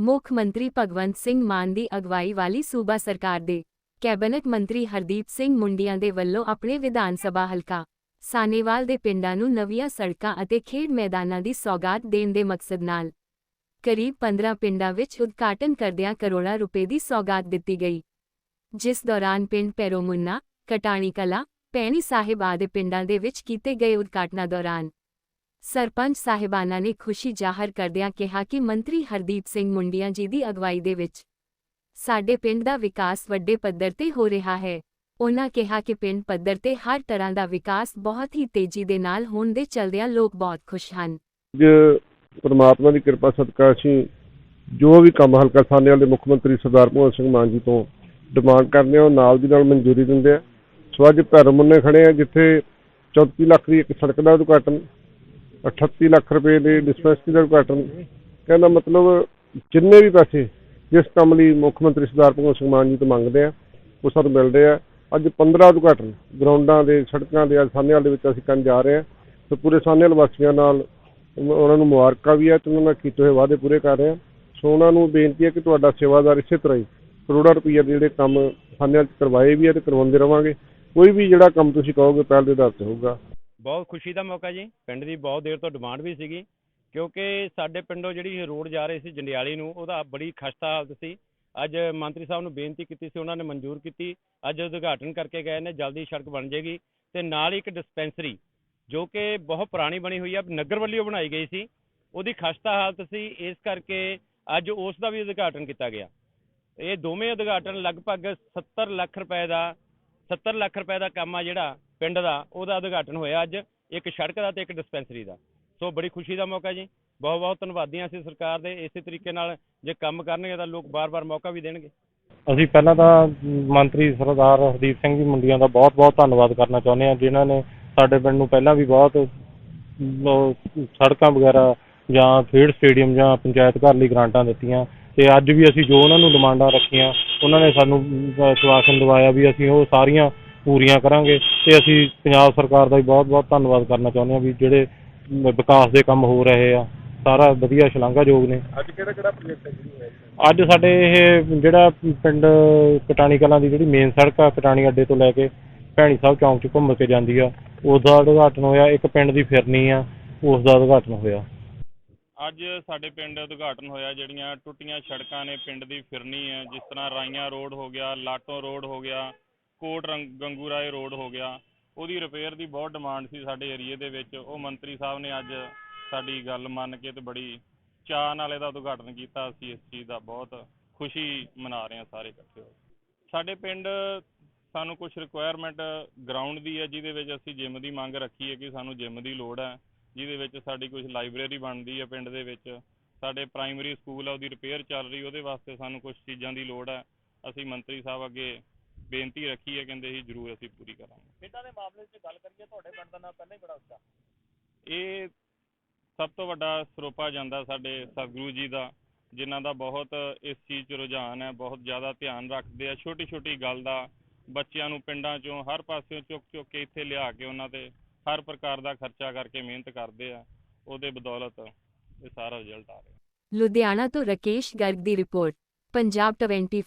ਮੁੱਖ ਮੰਤਰੀ ਭਗਵੰਤ ਸਿੰਘ ਮਾਨ ਦੀ ਅਗਵਾਈ ਵਾਲੀ ਸੂਬਾ ਸਰਕਾਰ ਦੇ ਕੈਬਨਿਟ ਮੰਤਰੀ ਹਰਦੀਪ ਸਿੰਘ ਮੁੰਡੀਆਂ ਦੇ ਵੱਲੋਂ ਆਪਣੇ ਵਿਧਾਨ ਸਭਾ ਹਲਕਾ ਸਾਨੇਵਾਲ ਦੇ ਪਿੰਡਾਂ ਨੂੰ ਨਵੀਆਂ ਸੜਕਾਂ ਅਤੇ ਖੇਡ ਮੈਦਾਨਾਂ ਦੀ ਸੌਗਾਤ ਦੇਣ ਦੇ ਮਕਸਦ ਨਾਲ ਕਰੀਬ 15 ਪਿੰਡਾਂ ਵਿੱਚ ਉਦਘਾਟਨ ਕਰਦਿਆਂ ਕਰੋੜਾਂ ਰੁਪਏ ਦੀ ਸੌਗਾਤ ਦਿੱਤੀ ਗਈ। ਜਿਸ ਦੌਰਾਨ ਪਿੰਡ ਪੈਰੋਮੁੰਨਾ, ਕਟਾਣੀ ਕਲਾ, ਪੈਣੀ ਸਾਹਿਬ ਆਦਿ ਪਿੰਡਾਂ ਦੇ ਵਿੱਚ ਕੀਤੇ ਗਏ ਉਦਘਾਟਨਾਂ ਦੌਰਾਨ ਸਰਪੰਚ ਸਾਹਿਬਾਨਾਂ ਨੇ ਖੁਸ਼ੀ ਜ਼ਾਹਰ ਕਰਦਿਆਂ ਕਿਹਾ ਕਿ ਮੰਤਰੀ ਹਰਦੀਪ ਸਿੰਘ ਮੁੰਡੀਆਂ ਜੀ ਦੀ ਅਗਵਾਈ ਦੇ ਵਿੱਚ ਸਾਡੇ ਪਿੰਡ ਦਾ ਵਿਕਾਸ ਵੱਡੇ ਪੱਧਰ ਤੇ ਹੋ ਰਿਹਾ ਹੈ। ਉਨ੍ਹਾਂ ਕਿਹਾ ਕਿ ਪਿੰਡ ਪੱਧਰ ਤੇ ਹਰ ਤਰ੍ਹਾਂ ਦਾ ਵਿਕਾਸ ਬਹੁਤ ਹੀ ਤੇਜ਼ੀ ਦੇ ਨਾਲ ਹੋਣ ਦੇ ਚਲਦਿਆਂ ਲੋਕ ਬਹੁਤ ਖੁਸ਼ ਹਨ। ਅੱਜ ਪਰਮਾਤਮਾ ਦੀ ਕਿਰਪਾ ਸਦਕਾ ਅਸੀਂ ਜੋ ਵੀ ਕੰਮ ਹਲਕਾ ਸਾਨੇਵਾਲ ਦੇ ਮੁੱਖ ਮੰਤਰੀ ਸਰਦਾਰ ਭਗਵੰਤ ਸਿੰਘ ਮਾਨ ਜੀ ਤੋਂ ਡਿਮਾਂਡ ਕਰਦੇ ਆ ਉਹ ਨਾਲ ਦੀ ਨਾਲ ਮਨਜ਼ੂਰੀ ਦਿੰਦੇ ਆ। ਸੋ ਅੱਜ ਭੈਰੋਮੁੰਨੇ ਖੜੇ ਆ ਜਿੱਥੇ 34 ਲੱਖ ਦੀ ਇੱਕ ਸੜਕ ਦਾ ਉਦਘਾਟਨ 38 ਲੱਖ ਰੁਪਏ ਦੇ ਡਿਸਪੈਂਸਰੀ ਦਾ ਉਦਘਾਟਨ ਕਹਿੰਦਾ ਮਤਲਬ ਜਿੰਨੇ ਵੀ ਪੈਸੇ ਜਿਸ ਕੰਮ ਲਈ ਮੁੱਖ ਮੰਤਰੀ ਸਰਦਾਰ ਭਗਵੰਤ ਸਿੰਘ ਮਾਨ ਜੀ ਤੋਂ ਮੰਗਦੇ ਆ, ਉਹ ਸਾਨੂੰ ਮਿਲਦੇ ਆ। ਅੱਜ 15 ਉਦਘਾਟਨ ਗਰਾਊਂਡਾਂ ਦੇ, ਸੜਕਾਂ ਦੇ, ਅੱਜ ਸਾਨੇਵਾਲ ਦੇ ਵਿੱਚ ਅਸੀਂ ਕਰਨ ਜਾ ਰਹੇ ਆ। ਤੇ ਪੂਰੇ ਸਾਨੇਵਾਲ ਵਾਸੀਆਂ ਨਾਲ ਉਹਨਾਂ ਨੂੰ ਮੁਬਾਰਕਾਂ ਵੀ ਹੈ ਤੇ ਉਹਨਾਂ ਨਾਲ ਕੀਤੇ ਹੋਏ ਵਾਅਦੇ ਪੂਰੇ ਕਰ ਰਹੇ ਆ। ਸੋ ਉਹਨਾਂ ਨੂੰ ਬੇਨਤੀ ਹੈ ਕਿ ਤੁਹਾਡਾ ਸੇਵਾਦਾਰ ਇਸੇ ਤਰ੍ਹਾਂ ਹੀ ਕਰੋੜਾਂ ਰੁਪਈਆ ਦੇ ਜਿਹੜੇ ਕੰਮ ਸਾਨੇਵਾਲ 'ਚ ਕਰਵਾਏ ਵੀ ਆ ਤੇ ਕਰਵਾਉਂਦੇ ਰਵਾਂਗੇ। ਕੋਈ ਵੀ ਜਿਹੜਾ ਕੰਮ ਤੁਸੀਂ ਕਹੋਗੇ ਪਹਿਲ ਦੇ ਆਧਾਰ ਤੇ ਹੋਊਗਾ। ਬਹੁਤ ਖੁਸ਼ੀ ਦਾ ਮੌਕਾ ਜੀ। ਪਿੰਡ ਦੀ ਬਹੁਤ ਦੇਰ ਤੋਂ ਡਿਮਾਂਡ ਵੀ ਸੀਗੀ। ਕਿਉਂਕਿ ਸਾਡੇ ਪਿੰਡੋਂ ਜਿਹੜੀ ਰੋਡ ਜਾ ਰਹੀ ਸੀ ਜੰਡਿਆਲੀ ਨੂੰ, ਉਹਦਾ ਬੜੀ ਖਸਤਾ ਹਾਲਤ ਸੀ। ਅੱਜ ਮੰਤਰੀ ਸਾਹਿਬ ਨੂੰ ਬੇਨਤੀ ਕੀਤੀ ਸੀ, ਉਹਨਾਂ ਨੇ ਮਨਜ਼ੂਰ ਕੀਤੀ। ਅੱਜ ਉਦਘਾਟਨ ਕਰਕੇ ਗਏ ਨੇ, ਜਲਦੀ ਸੜਕ ਬਣ ਜਾਏਗੀ ਤੇ ਨਾਲ ਹੀ ਇੱਕ ਡਿਸਪੈਂਸਰੀ ਜੋ ਕਿ ਬਹੁਤ ਪੁਰਾਣੀ ਬਣੀ ਹੋਈ ਆ, ਨਗਰ ਵੱਲੋਂ ਬਣਾਈ ਗਈ ਸੀ। ਉਹਦੀ ਖਸਤਾ ਹਾਲਤ ਸੀ। ਇਸ ਕਰਕੇ ਅੱਜ ਉਸ ਦਾ ਵੀ ਉਦਘਾਟਨ ਕੀਤਾ ਗਿਆ। ਇਹ ਦੋਵੇਂ ਉਦਘਾਟਨ ਲਗਭਗ 70 ਲੱਖ ਰੁਪਏ ਦਾ 70 ਲੱਖ ਰੁਪਏ ਦਾ ਕੰਮ ਆ ਜਿਹੜਾ ਪਿੰਡ ਦਾ, ਉਹਦਾ ਉਦਘਾਟਨ ਹੋਇਆ ਅੱਜ ਇੱਕ ਸੜਕ ਦਾ ਤੇ ਇੱਕ ਡਿਸਪੈਂਸਰੀ ਦਾ। ਸੋ ਬੜੀ ਖੁਸ਼ੀ ਦਾ ਮੌਕਾ ਜੀ। ਬਹੁਤ ਬਹੁਤ ਧੰਨਵਾਦੀ ਹਾਂ ਅਸੀਂ ਸਰਕਾਰ ਦੇ ਇਸੇ ਤਰੀਕੇ ਨਾਲ ਜੇ ਕੰਮ ਕਰਨਗੇ ਤਾਂ ਲੋਕ ਬਾਰ-ਬਾਰ ਮੌਕਾ ਵੀ ਦੇਣਗੇ। ਅਸੀਂ ਪਹਿਲਾਂ ਤਾਂ ਮੰਤਰੀ ਸਰਦਾਰ ਹਰਦੀਪ ਸਿੰਘ ਜੀ ਮੁੰਡੀਆਂ ਦਾ ਬਹੁਤ-ਬਹੁਤ ਧੰਨਵਾਦ ਕਰਨਾ ਚਾਹੁੰਦੇ ਹਾਂ, ਜਿਨ੍ਹਾਂ ਨੇ ਸਾਡੇ ਪਿੰਡ ਨੂੰ ਪਹਿਲਾਂ ਵੀ ਬਹੁਤ ਸੜਕਾਂ ਵਗੈਰਾ ਜਾਂ ਖੇਡ ਸਟੇਡੀਅਮ ਜਾਂ ਪੰਚਾਇਤ ਘਰ ਲਈ ਗ੍ਰਾਂਟਾਂ ਦਿੱਤੀਆਂ। ਤੇ ਅੱਜ ਵੀ ਅਸੀਂ ਜੋ ਉਹਨਾਂ ਨੂੰ ਡਿਮਾਂਡਾਂ ਰੱਖੀਆਂ ਉਹਨਾਂ ਨੇ ਸਾਨੂੰ ਆਸ਼ਵਾਸਨ ਦਿਵਾਇਆ ਵੀ ਅਸੀਂ ਉਹ ਸਾਰੀਆਂ ਪੂਰੀਆਂ ਕਰਾਂਗੇ ਤੇ ਅਸੀਂ ਪੰਜਾਬ ਸਰਕਾਰ ਦਾ ਵੀ ਬਹੁਤ-ਬਹੁਤ ਧੰਨਵਾਦ ਕਰਨਾ ਚਾਹੁੰਦੇ ਹਾਂ ਵੀ ਜਿਹੜੇ ਵਿਕਾਸ ਦੇ ਕੰਮ ਹੋ ਰਹੇ ਆ ਸਾਰਾ ਵਧੀਆ ਸ਼ਲਾਘਾਯੋਗ ਨੇ। ਅੱਜ ਕਿਹੜਾ ਕਿਹੜਾ ਪ੍ਰੋਜੈਕਟ ਸ਼ੁਰੂ ਹੋਇਆ ਅੱਜ ਸਾਡੇ ਇਹ ਜਿਹੜਾ ਪਿੰਡ ਕਟਾਣੀ ਕਲਾਂ ਦੀ ਜਿਹੜੀ ਮੇਨ ਸੜਕ ਆ ਕਟਾਣੀ ਅੱਡੇ ਤੋਂ ਲੈ ਕੇ ਭੈਣੀ ਸਾਹਿਬ ਚੌਂਕ 'ਚ ਘੁੰਮ ਕੇ ਜਾਂਦੀ ਆ ਉਸ ਦਾ ਉਦਘਾਟਨ ਹੋਇਆ ਇੱਕ ਪਿੰਡ ਦੀ ਫਿਰਨੀ ਆ ਉਸ ਦਾ ਉਦਘਾਟਨ ਹੋਇਆ। ਅੱਜ ਸਾਡੇ ਪਿੰਡ ਉਦਘਾਟਨ ਹੋਇਆ, ਜਿਹੜੀਆਂ ਟੁੱਟੀਆਂ ਸੜਕਾਂ ਨੇ ਪਿੰਡ ਦੀ ਫਿਰਨੀ ਹੈ, ਜਿਸ ਤਰ੍ਹਾਂ ਰਾਈਆਂ ਰੋਡ ਹੋ ਗਿਆ, ਲਾਟੋ ਰੋਡ ਹੋ ਗਿਆ, ਕੋਟ ਰੰਗ ਗੰਗੂ ਰਾਏ ਰੋਡ ਹੋ ਗਿਆ, ਉਹਦੀ ਰਿਪੇਅਰ ਦੀ ਬਹੁਤ ਡਿਮਾਂਡ ਸੀ ਸਾਡੇ ਏਰੀਏ ਦੇ ਵਿੱਚ। ਉਹ ਮੰਤਰੀ ਸਾਹਿਬ ਨੇ ਅੱਜ ਸਾਡੀ ਗੱਲ ਮੰਨ ਕੇ ਤੇ ਬੜੀ ਚਾਅ ਨਾਲ ਇਹਦਾ ਉਦਘਾਟਨ ਕੀਤਾ। ਅਸੀਂ ਇਸ ਚੀਜ਼ ਦਾ ਬਹੁਤ ਖੁਸ਼ੀ ਮਨਾ ਰਹੇ ਹਾਂ ਸਾਰੇ ਇਕੱਠੇ ਹੋ ਸਾਡੇ ਪਿੰਡ ਸਾਨੂੰ ਕੁਝ ਰਿਕੁਆਇਰਮੈਂਟ ਗਰਾਊਂਡ ਦੀ ਹੈ, ਜਿਹਦੇ ਵਿੱਚ ਅਸੀਂ ਜਿਮ ਦੀ ਮੰਗ ਰੱਖੀ ਹੈ ਕਿ ਸਾਨੂੰ ਜਿਮ ਦੀ ਲੋੜ ਹੈ। ਜਿਹਦੇ ਵਿੱਚ ਸਾਡੀ ਕੁਝ ਲਾਇਬ੍ਰੇਰੀ ਬਣਦੀ ਹੈ ਪਿੰਡ ਦੇ ਵਿੱਚ। ਸਾਡੇ ਪ੍ਰਾਇਮਰੀ ਸਕੂਲ ਆ ਉਹਦੀ ਰਿਪੇਅਰ ਚੱਲ ਰਹੀ ਉਹਦੇ ਵਾਸਤੇ ਸਾਨੂੰ ਕੁਝ ਚੀਜ਼ਾਂ ਦੀ ਲੋੜ ਹੈ ਅਸੀਂ ਮੰਤਰੀ ਸਾਹਿਬ ਅੱਗੇ ਬੇਨਤੀ ਰੱਖੀ ਹੈ ਕਹਿੰਦੇ ਸੀ ਜ਼ਰੂਰ ਅਸੀਂ ਪੂਰੀ ਕਰਾਂਗੇ। ਪਿੰਡਾਂ ਦੇ ਮਾਮਲੇ 'ਚ ਗੱਲ ਕਰੀਏ ਤੁਹਾਡੇ ਪਿੰਡ ਦਾ ਨਾਮ ਪਹਿਲਾਂ ਹੀ ਬੜਾ ਉੱਚਾ। ਇਹ ਸਭ ਤੋਂ ਵੱਡਾ ਸਰੋਪਾ ਜਾਂਦਾ ਸਾਡੇ ਸਤਿਗੁਰੂ ਜੀ ਦਾ ਜਿਨ੍ਹਾਂ ਦਾ ਬਹੁਤ ਇਸ ਚੀਜ਼ 'ਚ ਰੁਝਾਨ ਹੈ ਬਹੁਤ ਜ਼ਿਆਦਾ ਧਿਆਨ ਰੱਖਦੇ ਆ। ਛੋਟੀ ਛੋਟੀ ਗੱਲ ਦਾ ਬੱਚਿਆਂ ਨੂੰ ਪਿੰਡਾਂ 'ਚੋਂ ਹਰ ਪਾਸਿਓਂ ਚੁੱਕ ਚੁੱਕ ਕੇ ਇੱਥੇ ਲਿਆ ਕੇ ਉਹਨਾਂ ਤੇ ਹਰ ਪ੍ਰਕਾਰ ਦਾ ਖਰਚਾ ਕਰਕੇ ਮਿਹਨਤ ਕਰਦੇ ਆ, ਉਹਦੇ ਬਦੌਲਤ ਇਹ ਸਾਰਾ ਰਿਜ਼ਲਟ ਆ ਰਿਹਾ। ਲੁਧਿਆਣਾ ਤੋਂ ਰਕੇਸ਼ ਗਰਗ ਦੀ ਰਿਪੋਰਟ, ਪੰਜਾਬ 24